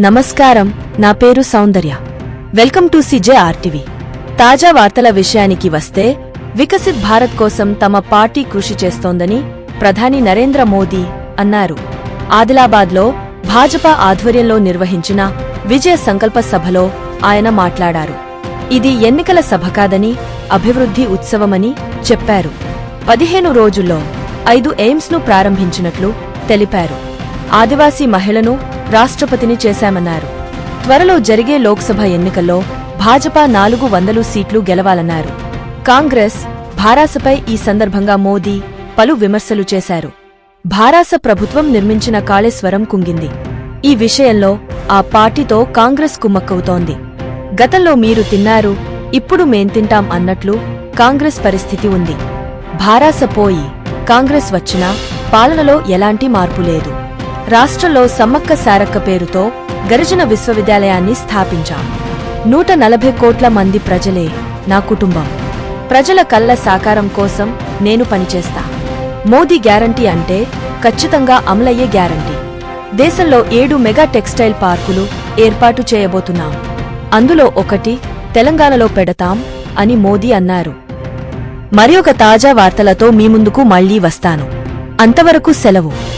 నమస్కారం నా పేరు Soundarya. Welcome to CJ RTV. తాజా వార్తల విషయానికి వస్తే వికసిత్ భారత్ కోసం తమ పార్టీ కృషి చేస్తోందని ప్రధాని నరేంద్ర మోదీ అన్నారు. ఆదిలాబాద్లో భాజపా ఆధ్వర్యంలో నిర్వహించిన విజయ సంకల్ప సభలో ఆయన మాట్లాడారు. ఇది ఎన్నికల సభ కాదని అభివృద్ధి ఉత్సవమని చెప్పారు. పదిహేను రోజుల్లో ఐదు ఎయిమ్స్ను ప్రారంభించినట్లు తెలిపారు. ఆదివాసీ మహిళను రాష్ట్రపతిని చేశామన్నారు. త్వరలో జరిగే లోక్సభ ఎన్నికల్లో భాజపా నాలుగు వందలు సీట్లు గెలవాలన్నారు. కాంగ్రెస్ భారాసపై ఈ సందర్భంగా మోదీ పలు విమర్శలు చేశారు. భారాస ప్రభుత్వం నిర్మించిన కాళేశ్వరం కుంగింది. ఈ విషయంలో ఆ పార్టీతో కాంగ్రెస్ కుమ్మక్కవుతోంది. గతంలో మీరు తిన్నారు ఇప్పుడు మేం తింటాం అన్నట్లు కాంగ్రెస్ పరిస్థితి ఉంది. భారాస పోయి కాంగ్రెస్ వచ్చినా పాలనలో ఎలాంటి మార్పు లేదు. రాష్ట్రంలో సమ్మక్క సారక్క పేరుతో గరిజన విశ్వవిద్యాలయాన్ని స్థాపించాం. నూట నలభై కోట్ల మంది ప్రజలే నా కుటుంబం. ప్రజల కళ్ళ సాకారం కోసం నేను పనిచేస్తా. మోదీ గ్యారంటీ అంటే ఖచ్చితంగా అమలయ్యే గ్యారంటీ. దేశంలో ఏడు మెగా టెక్స్టైల్ పార్కులు ఏర్పాటు చేయబోతున్నాం. అందులో ఒకటి తెలంగాణలో పెడతాం అని మోదీ అన్నారు. మరి ఒక తాజా వార్తలతో మీ ముందుకు మళ్ళీ వస్తాను. అంతవరకు సెలవు.